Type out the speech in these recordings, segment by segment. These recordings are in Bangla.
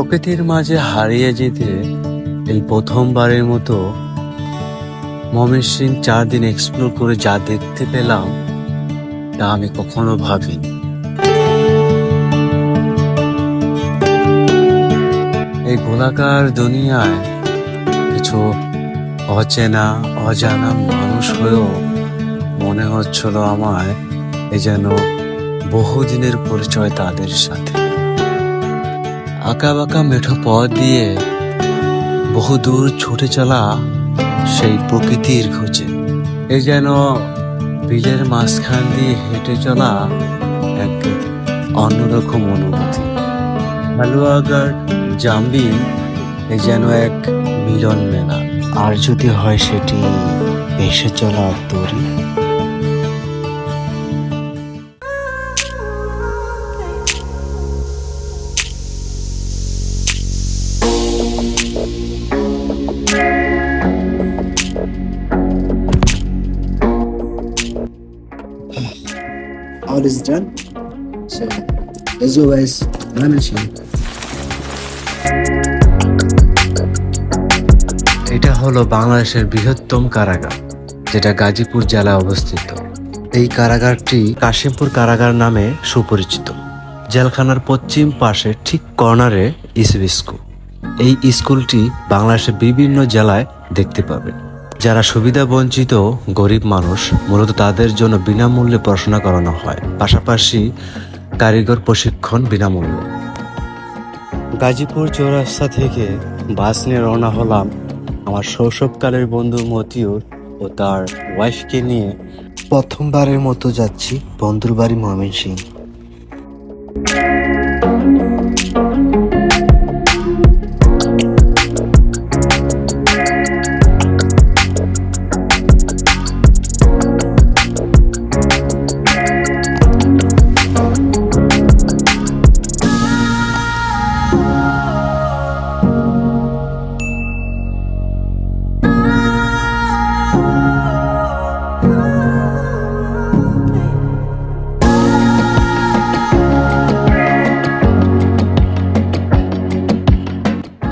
প্রকৃতির মাঝে হারিয়ে যেতে এই প্রথমবারের মতো ময়মনসিং চার দিন এক্সপ্লোর করে যা দেখতে পেলাম, তা আমি কখনো ভাবিনি। এই গোলাকার দুনিয়ায় কিছু অচেনা, অজানা মানুষ হয়েও মনে হচ্ছিল আমায় এ যেন বহুদিনের পরিচয় তাদের সাথে। আঁকা বাঁকা মেঠো পথ দিয়ে বহু দূর ছুটে চলা সেই প্রকৃতির খোঁজে। এ যেন বিলের মাঝখান দিয়ে হেঁটে চলা এক অন্যরকম অনুভূতি। হালুয়াগার জাম্বি এ যেন এক মিলন মেলা আর যদি হয় সেটি এসে চলা তরি all is done. So go guys. Dimension. এটা হলো বাংলাদেশের বৃহত্তম কারাগার, যেটা গাজীপুর জেলায় অবস্থিত এই কারাগারটি কাশিমপুর কারাগার নামে সুপরিচিত জেলখানার পশ্চিম পাশে ঠিক কর্নারে ইসিবি স্কুল এই স্কুলটি বাংলাদেশের বিভিন্ন জেলায় দেখতে পাবেন যারা সুবিধা বঞ্চিত গরিব মানুষ, মূলত তাদের জন্য বিনামূল্যে পড়াশোনা করানো হয়। পাশাপাশি কারিগর প্রশিক্ষণ বিনামূল্যে। গাজীপুর চৌরাস্তা থেকে বাস নিয়ে রওনা হলাম আমার শৈশবকালের বন্ধু মতিউর ও তার ওয়াইফকে নিয়ে। প্রথমবারের মতো যাচ্ছি বন্ধুর বাড়ি ময়মনসিং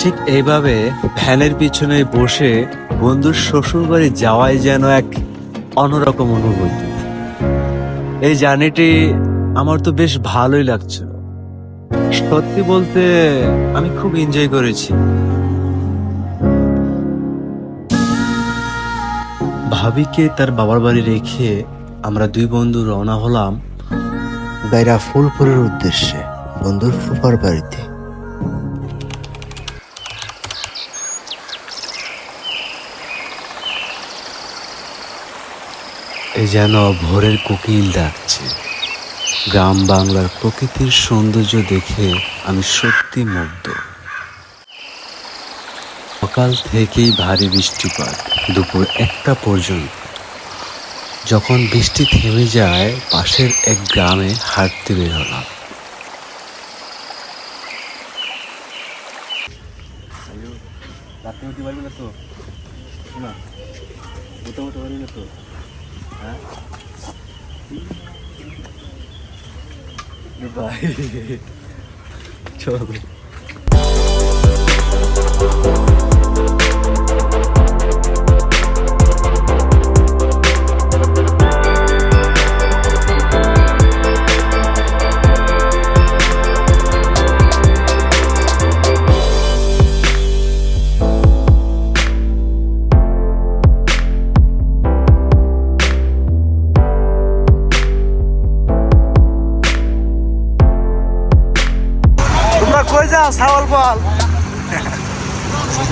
ঠিক এইভাবে ভ্যানের পিছনে বসে বন্ধুর শ্বশুর বাড়ি যাওয়াই যেন এক অন্যরকম অনুভূতি। এই জার্নিটি আমার তো বেশ ভালোই লাগছিল সত্যি বলতে আমি খুব এনজয় করেছি। ভাবিকে তার বাবার বাড়ি রেখে আমরা দুই বন্ধু রওনা হলাম গাইরা ফুলপুরের উদ্দেশ্যে, বন্ধুর ফুফার বাড়িতে। এ যেন ভোরের কোকিল ডাকছে। গ্রাম বাংলার প্রকৃতির সৌন্দর্য দেখে আমি সত্যি মুগ্ধ। সকাল থেকেই ভারী বৃষ্টিপাত, দুপুর একটা পর্যন্ত। যখন বৃষ্টি থেমে যায়, পাশের এক গ্রামে হাঁটতে বের হলাম। চলো তোমরা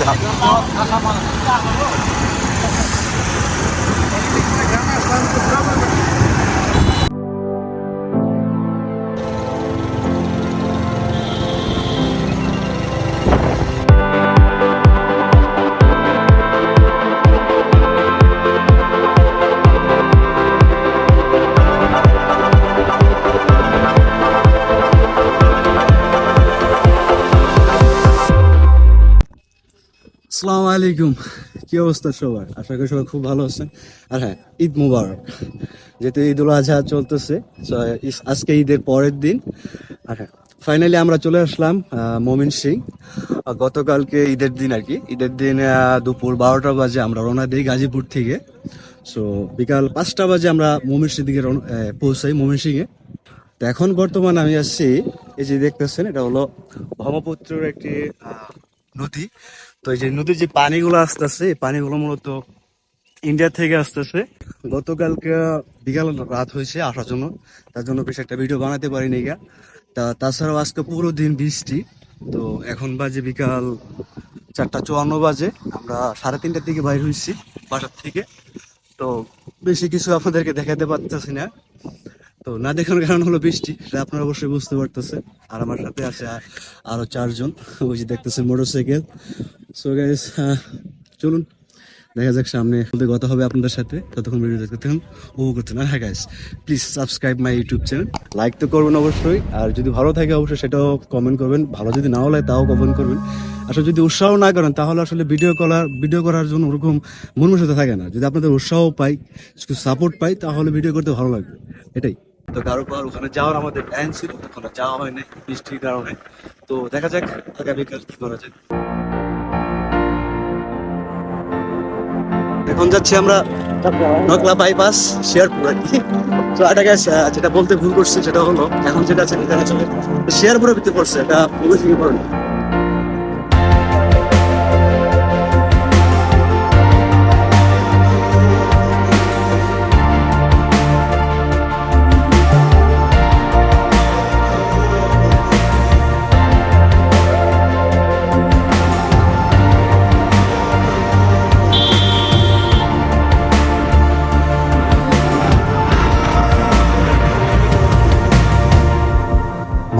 Gracias. আসসালামু আলাইকুম। কি অবস্থা সবার? আশা করি সবাই খুব ভালো আছেন। আর হ্যাঁ ঈদ মুবারক। যেহেতু ঈদ উল আজহা চলতেছে আজকে ঈদের পরের দিন। আর হ্যাঁ ফাইনালি আমরা চলে আসলাম মমিন সিং। গতকালকে ঈদের দিন আর কি। ঈদের দিন দুপুর বারোটা বাজে আমরা রওনা দিই গাজীপুর থেকে। সো বিকাল পাঁচটা বাজে আমরা মমিন সিং দিকে পৌঁছাই মমিন সিংয়ে। তো এখন বর্তমানে আমি আসছি এই যে দেখতেছেন, এটা হলো ব্রহ্মপুত্রের একটি নদী। তো এই যে নদীর যে পানিগুলো আসতেছে, এই পানিগুলো মূলত ইন্ডিয়া থেকে আসতেছে। গতকালকে বিকাল রাত হয়েছে আসার জন্য। তার জন্য বেশ একটা ভিডিও বানাতে পারিনি গা। তা তাছাড়াও আজকে পুরো দিন বৃষ্টি। তো এখন বাজে বিকাল চারটা চুয়ান্ন বাজে। আমরা সাড়ে তিনটার দিকে বাইর হয়েছি বাসার থেকে। তো বেশি কিছু আপনাদেরকে দেখাতে পারতেছি না। তো না দেখানোর কারণ হলো বৃষ্টি। আপনারা অবশ্যই বুঝতে পারতেছেন আর আমার সাথে আছে আর- চারজন। ওই যে দেখতেছেন মোটরসাইকেল। সো গাইস চলুন। দেখা যাক সামনে কথা হবে আপনাদের সাথে। ততক্ষণ ভিডিও দেখতে থাকুন, উপভোগ করতে না হ্যাঁ guys please subscribe my YouTube channel like তো করবেন অবশ্যই। আর যদি ভালো থাকে অবশ্যই সেটাও কমেন্ট করবেন। ভালো যদি নাও লাগে তাও কমেন্ট করবেন। আসলে যদি উৎসাহ না করেন তাহলে আসলে ভিডিও করার ভিডিও করার জন্য ওরকম মনমসতা থাকে না। যদি আপনাদের উৎসাহ পাই সাপোর্ট পাই, তাহলে ভিডিও করতে ভালো লাগবে। এটাই। তো কারও পর ওখানে যাওয়ার আমাদের প্ল্যান ছিল ওখানে যাওয়া হয়নি বৃষ্টির কারণে। তো দেখা যাক আগামীকাল কি করা যায়। এখন যাচ্ছি আমরা নকলা বাইপাস শেয়ারপুর আর কি। তো এটা guys, যেটা বলতে ভুল করছি সেটা হলো এখন যেটা আছে এখানে চলে শেয়ারপুরের ভিতরে পড়ছে এটা মুগল থেকে পড়ে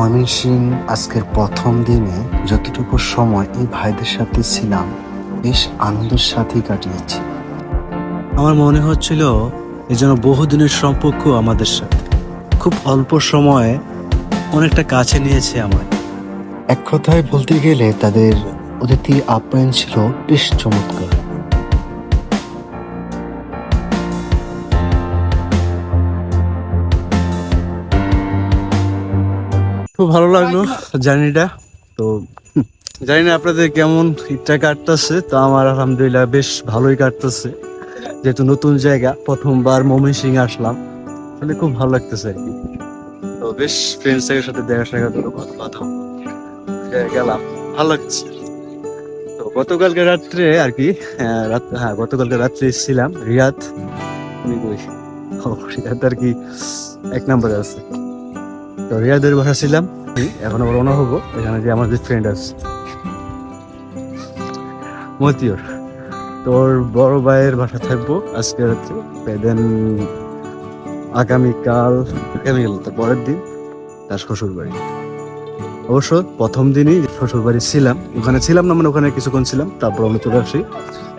ময়মনসিং আজকের প্রথম দিনে যতটুকু সময় এই ভাইদের সাথে ছিলাম বেশ আনন্দের সাথেই কাটিয়েছি। আমার মনে হচ্ছিল এ যেন বহুদিনের সম্পর্ক আমাদের সাথে। খুব অল্প সময়ে অনেকটা কাছে নিয়েছে আমায়। এক কথায় বলতে গেলে তাদের অতিথি আপ্যায়ন ছিল বেশ চমৎকার। খুব ভালো লাগল জার্নিটা। তো জানি না আপনাদের কেমন ঈদটা কাটতেছে তো আমার আলহামদুলিল্লাহ বেশ ভালোই কাটতেছে। যেহেতু নতুন জায়গা প্রথমবার মমিন সিং আসলাম। আসলে খুব ভালো লাগতেছে আর কি। তো বেশ ফ্রেন্ডস এর সাথে দেখা সাক্ষাৎ হলো কথা কথা গেলাম। ভালো লাগছে। তো গতকালকে রাত্রে আর কি হ্যাঁ, রাত- হ্যাঁ গতকালকে রাত্রে ছিলাম রিয়াদ। উনি কই? রিয়াদ আর কি এক নম্বরে আছে। তো রিয়াদের বাসা ছিলাম। এখন আবার হব। এখানে যে আমার যে ফ্রেন্ড আছে। তোর বড় ভাইয়ের বাসা থাকব আজকে রাত্রে দেন আগামীকাল আগামীকাল তার পরের দিন তার শ্বশুর বাড়ি অবশ্য প্রথম দিনই শ্বশুর বাড়ি ছিলাম। ওখানে ছিলাম না মানে ওখানে কিছুক্ষণ ছিলাম, তারপর আমরা চলে আসি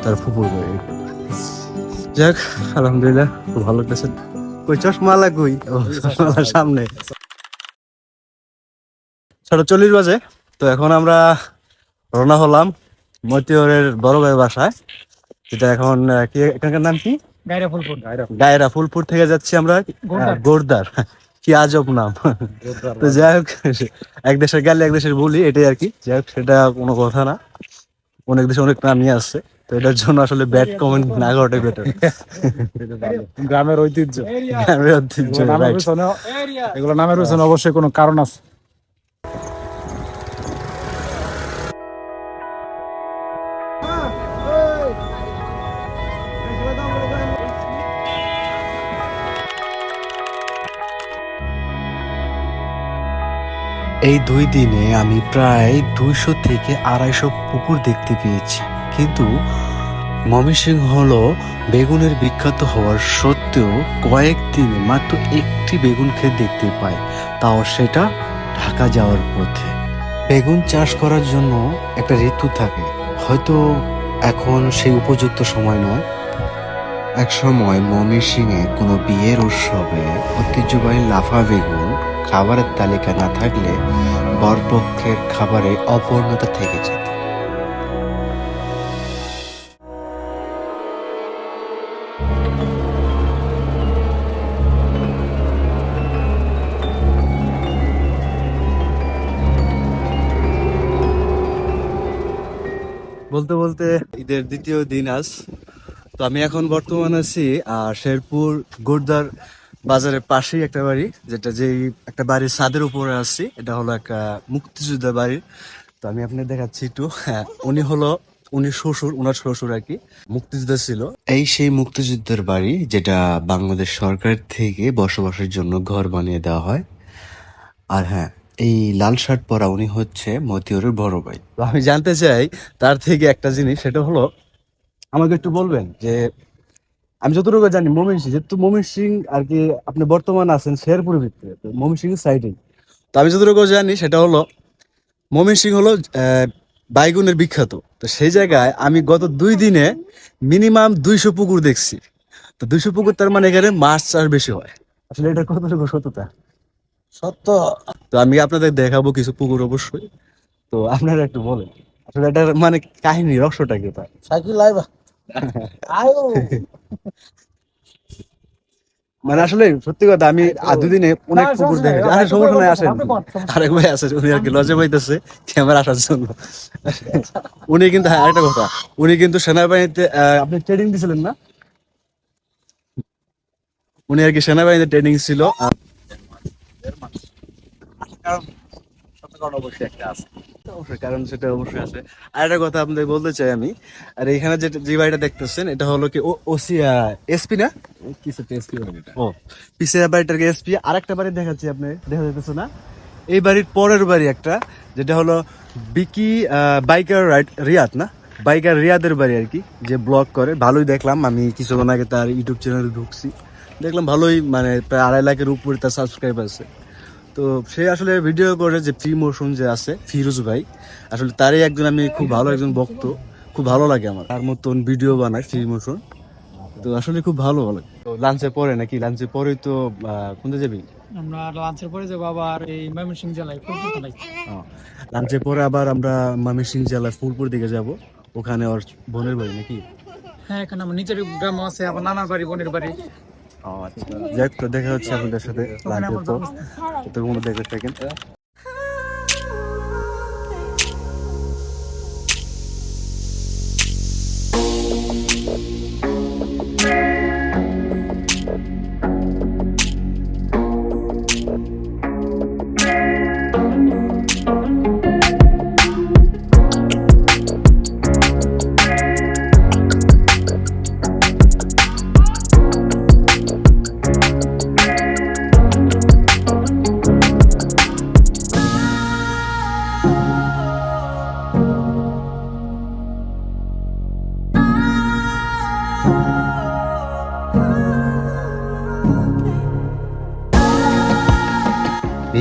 তার ফুপুর বাড়ি। যাক, আলহামদুলিল্লাহ, খুব ভালো লাগতেছে। কই চশমালা কই ও সামনে। ছটা চল্লিশ বাজে। তো এখন আমরা রওনা হলাম মতিয়রের বড় ভাইয়ের বাসায়। যেটা এখন কি এখানকার নাম কি? গায়রা ফুলপুর থেকে যাচ্ছি আমরা গোরদার। কি আজব নাম। তো যাই হোক এক দেশের গেলে এক দেশের বলি এটাই আর কি। যাই হোক সেটা কোনো কথা না। অনেক দেশে অনেক নামই আছে। তো এটার জন্য আসলে ব্যাড কমেন্ট না করাটাই বেটার গ্রামের ঐতিহ্য। নামের right. এগুলো নামের পিছনে অবশ্যই কোনো কারণ আছে। এই দুই দিনে আমি প্রায় দুইশো থেকে আড়াইশো পুকুর দেখতে পেয়েছি। কিন্তু ময়মনসিংহ হলো বেগুনের বিখ্যাত হওয়ার সত্ত্বেও কয়েকদিনে মাত্র একটি বেগুন ক্ষেত দেখতে পাই, তাও সেটা ঢাকা যাওয়ার পথে। বেগুন চাষ করার জন্য একটা ঋতু থাকে, হয়তো এখন সেই উপযুক্ত সময় নয়। এক সময় ময়মনসিংহে কোনো বিয়ের উৎসবে ঐতিহ্যবাহী লাফা বেগুন খাবারের তালিকা না থাকলে বরপক্ষের খাবারে অপূর্ণতা থেকে যেত। বলতে বলতে ঈদের দ্বিতীয় দিন আজ। তো আমি এখন বর্তমানে আছি শেরপুর গুরদার বাজারের পাশেই একটা বাড়ি যেটা যেই একটা বাড়ির ছাদের উপরে আছি এটা হলো একটা মুক্তিযোদ্ধা বাড়ি। তো আমি আপনাকে দেখাচ্ছি একটু। হ্যাঁ, উনি হলো উনি শ্বশুর উনার শ্বশুর আর কি মুক্তিযোদ্ধা ছিল। এই সেই মুক্তিযুদ্ধের বাড়ি যেটা বাংলাদেশ সরকার থেকে বসবাসের জন্য ঘর বানিয়ে দেওয়া হয়। আর হ্যাঁ এই লাল শার্ট পরা উনি হচ্ছে মতিউরের বড় ভাই। আমি জানতে চাই তার থেকে একটা জিনিস সেটা হলো আমাকে একটু বলবেন যে আমি যতটুকু জানি মমিন সিং যেহেতু মমিন সিং আর কি আপনি বর্তমান আছেন শেরপুরের ভিতরে তো মমিন সিং সাইডে তো আমি যতটুকু জানি সেটা হলো মমিন সিং হলো আহ, বাইগুনের বিখ্যাত। তো সেই জায়গায় আমি গত দুই দিনে মিনিমাম দুইশো পুকুর দেখছি। তো দুইশো পুকুর তার মানে এখানে মাছ চাষ বেশি হয়। আসলে এটা কতটুকু সত্যতা? সত্য। তো আমি আপনাদের দেখাবো কিছু পুকুর অবশ্যই। তো আপনারা একটু বলেন। আসলে এটার মানে কাহিনী রহস্যটা কি তার? সাইকেল লাইবা। মানে আসলে সত্যি কথা আমি আর দুদিনে অনেক দেখেছি নাই, আরে সমস্যা নাই আসেন। আরেক ভাই আছে উনি আর কি লজে পাইতেছে ক্যামেরা আসার জন্য। উনি কিন্তু হ্যাঁ আরেকটা কথা উনি কিন্তু সেনাবাহিনীতে আপনি ট্রেনিং দিছিলেন না? উনি আর কি সেনাবাহিনীতে ট্রেনিং ছিল আর অবশ্যই একটা আছে। অবশ্যই কারণ সেটা অবশ্যই আছে আর একটা কথা আপনাদের বলতে চাই আমি আর এখানে যে যে বাড়িটা দেখতেছেন এটা হলো কি ওসি এসপি না? কিছু এসপি ও পিছিয়ে বাড়িটাকে এসপি? আরেকটা বাড়ি দেখাচ্ছি আপনি দেখা যাইতেছে না? এই বাড়ির পরের বাড়ি একটা যেটা হলো বিকি বাইকার রিয়াদ না? বাইকার রিয়াদের বাড়ি আর কি যে ব্লগ করে। ভালোই দেখলাম আমি কিছুক্ষণ আগে তার ইউটিউব চ্যানেলে ঢুকছি। দেখলাম ভালোই মানে প্রায় আড়াই লাখের উপরে তার সাবস্ক্রাইব আছে। তো সে আসলে ভিডিও করে যে ফ্রি মোশন যে আছে ফিরোজ ভাই আসলে তারই একজন আমি খুব ভালো একজন ভক্ত। খুব ভালো লাগে আমার। তার মতন ভিডিও বানায় ফ্রি মোশন তো আসলে খুব ভালো লাগে। তো লাঞ্চের পরে নাকি? লাঞ্চের পরেই তো কোনটা যাবি? আমরা লাঞ্চের পরে যাব আবার এই জেলায় ফুলপুর লাঞ্চের পরে আবার আমরা ময়মনসিংহ জেলার ফুলপুর দিকে যাব। ওখানে ওর বোনের বাড়ি নাকি? হ্যাঁ এখানে আমার নিজের গ্রাম আছে আবার নানার বাড়ি বোনের বাড়ি। আচ্ছা। যাক তো দেখা হচ্ছে আপনাদের সাথে লাঞ্চের তো থাকেন।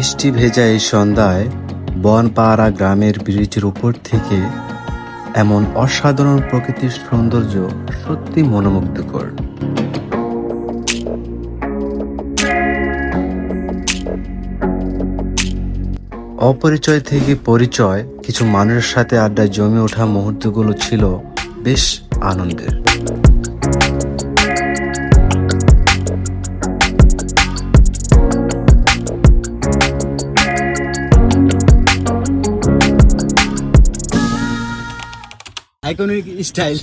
বৃষ্টি ভেজা এই সন্ধ্যায় বনপাড়া গ্রামের ব্রিজের উপর থেকে এমন অসাধারণ প্রকৃতির সৌন্দর্য সত্যি মনোমুগ্ধকর। অপরিচয় থেকে পরিচয়, কিছু মানুষের সাথে আড্ডায় জমে ওঠা মুহূর্তগুলো ছিল বেশ আনন্দের। আইকনিক স্টাইল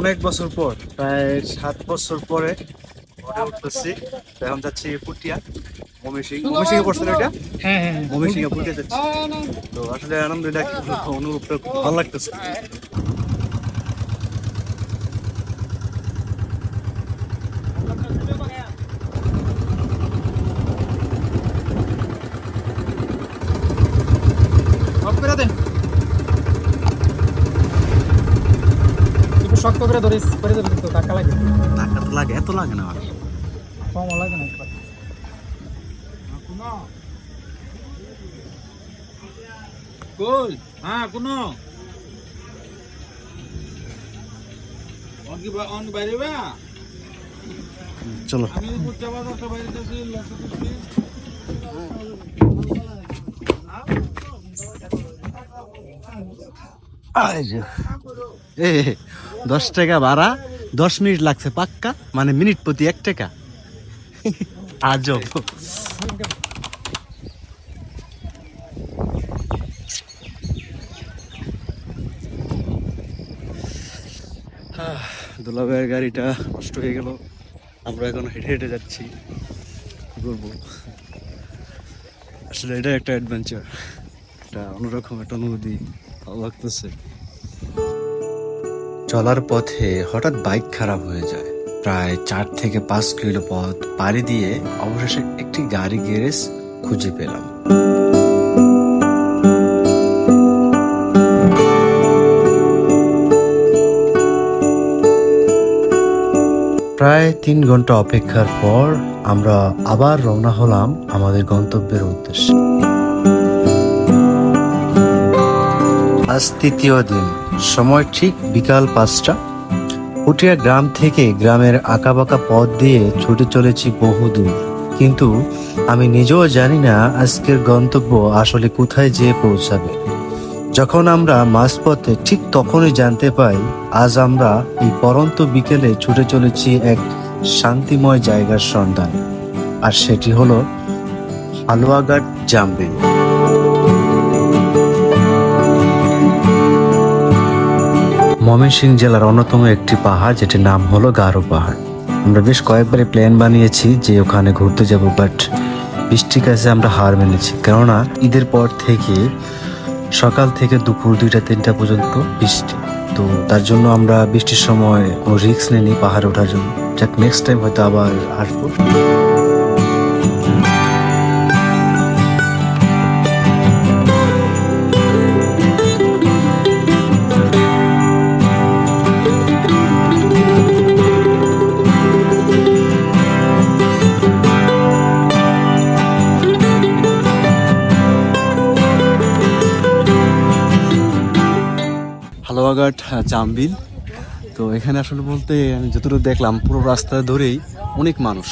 অনেক বছর পর, প্রায় সাত বছর পরে ঘরে উঠতেছি। এখন যাচ্ছি পুটিয়া, মমিসিং মমিসিংয়ে এটা? হ্যাঁ পুটিয়া তো আসলে অনুভবটা ভালো লাগতেছে অফ করে দেন একটু শক্ত করে ধরিস করে দেবে কিন্তু টাকা লাগে। টাকা তো লাগে এত লাগে না আমার কম লাগে না হ্যাঁ কোনো। চলো। এই দশ টাকা ভাড়া দশ মিনিট লাগছে পাক্কা মানে মিনিট প্রতি এক টাকা। আহ, দুলাভাইয়ের গাড়িটা নষ্ট হয়ে গেল। আমরা এখন হেঁটে হেঁটে যাচ্ছি। কি করব আসলে এটা একটা অ্যাডভেঞ্চার একটা অন্যরকম একটা অনুভূতি ভালো লাগতেছে। চলার পথে হঠাৎ বাইক খারাপ হয়ে যায়। প্রায় চার থেকে পাঁচ কিলো পথ পাড়ি দিয়ে অবশেষে একটি গাড়ি গ্যারেজ খুঁজে পেলাম। প্রায় তিন ঘণ্টা অপেক্ষার পর আমরা আবার রওনা হলাম আমাদের গন্তব্যের উদ্দেশ্যে। আজ তৃতীয় দিন। সময় ঠিক বিকাল পাঁচটা। পুটিয়া গ্রাম থেকে গ্রামের আঁকাবাঁকা পথ দিয়ে ছুটে চলেছি বহুদূর কিন্তু আমি নিজেও জানি না আজকের গন্তব্য আসলে কোথায় যেয়ে পৌঁছাবে। যখন আমরা মাঝপথে ঠিক তখনই জানতে পাই, আজ আমরা এই পরন্ত বিকেলে ছুটে চলেছি এক শান্তিময় জায়গার সন্ধান। আর সেটি হলো হালুয়াঘাট জামবিল ময়মনসিংহ জেলার অন্যতম একটি পাহাড়, যেটির নাম হলো গারো পাহাড়। আমরা বেশ কয়েকবারই প্ল্যান বানিয়েছি যে ওখানে ঘুরতে যাব, বাট বৃষ্টির কাছে আমরা হার মেনেছি। কেননা, ঈদের পর থেকে সকাল থেকে দুপুর দুইটা, তিনটা পর্যন্ত বৃষ্টি। তো তার জন্য আমরা বৃষ্টির সময় কোনো রিস্ক নিইনি পাহাড়ে ওঠার জন্য। যাক নেক্সট টাইম হয়তো আবার আসব। আহ, জামবিল তো এখানে আসলে বলতে আমি যতটুকু দেখলাম পুরো রাস্তা ধরেই অনেক মানুষ।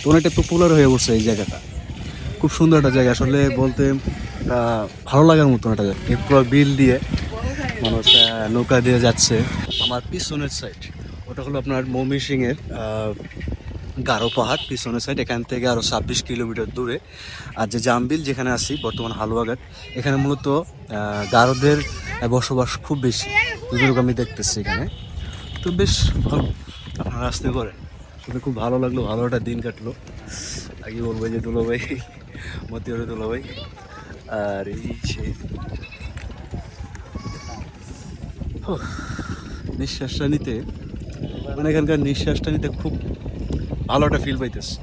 তো অনেকটা পপুলার হয়ে উঠছে এই জায়গাটা। খুব সুন্দর একটা জায়গা। আসলে বলতে ভালো লাগার মতন একটা জায়গা। পুরো বিল দিয়ে মানুষ নৌকা দিয়ে যাচ্ছে। আমার পিছনের সাইড ওটা হলো আপনার মমি সিং এর গারো পাহাড়, পিছনের সাইড এখান থেকে আরও ছাব্বিশ কিলোমিটার দূরে। আর যে জামবিল যেখানে আছি, বর্তমান হালুয়াঘাট, এখানে মূলত গারোদের বসবাস খুব বেশি, যতটুকু আমি দেখতেছি এখানে। তো বেশ ভালো, আপনারা আসতে পারেন। শুনে খুব ভালো লাগল, ভালো একটা দিন কাটলো। আগে বলব যে দুলো ভাই মতিবারে দুলো ভাই আর এই সেই নিঃশ্বাসটা নিতে মানে এখানকার নিঃশ্বাসটা নিতে খুব ভালো একটা ফিল পাইতেছে।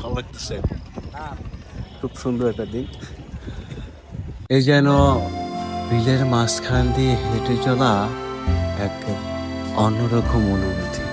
ভালো লাগতেছে। খুব সুন্দর একটা দিন। এই যেন বিলের মাঝখান দিয়ে হেঁটে চলা এক অন্যরকম অনুভূতি।